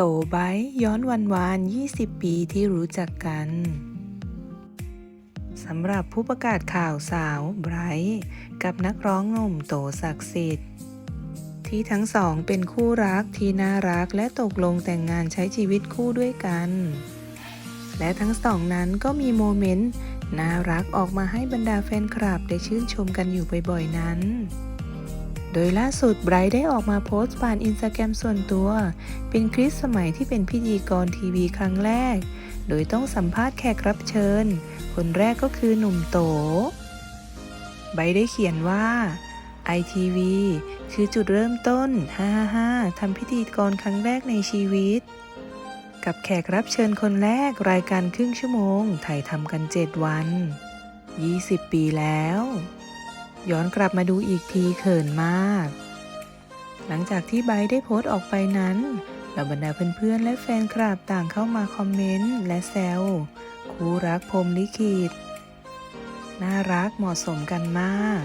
โตไบร์ย้อนวันวาน 20 ปีที่รู้จักกันสำหรับผู้ประกาศข่าวสาวไบรท์กับนักร้องหนุ่มโตศักดิ์สิทธิ์ ที่ทั้งสองเป็นคู่รักที่น่ารักและตกลงแต่งงานใช้ชีวิตคู่ด้วยกัน และทั้งสองนั้นก็มีโมเมนต์น่ารักออกมาให้บรรดาแฟนคลับได้ชื่นชมกันอยู่บ่อยๆนั้น โดยล่าสุดไบรท์ได้ออกมาโพสต์ผ่านอินสตาแกรมส่วนตัว เป็นคลิปสมัยที่เป็นพิธีกรทีวีครั้งแรก โดยต้องสัมภาษณ์แขกรับเชิญ คนแรกก็คือหนุ่มโต ไบร์ทได้เขียนว่า ITV คือจุดเริ่มต้น 555 ทำพิธีกรครั้งแรกในชีวิต กับแขกรับเชิญคนแรกรายการครึ่งชั่วโมง ถ่ายทำกัน 7 วัน 20 ปีแล้ว ย้อนกลับมาดูอีกทีเขินมาก หลังจากที่ไบได้โพสต์ออกไปนั้นเหล่าบรรดาเพื่อนๆ และแฟนคลับต่างเข้ามาคอมเมนต์และแซวคู่รักพรมลิขิตน่ารักเหมาะสมกันมาก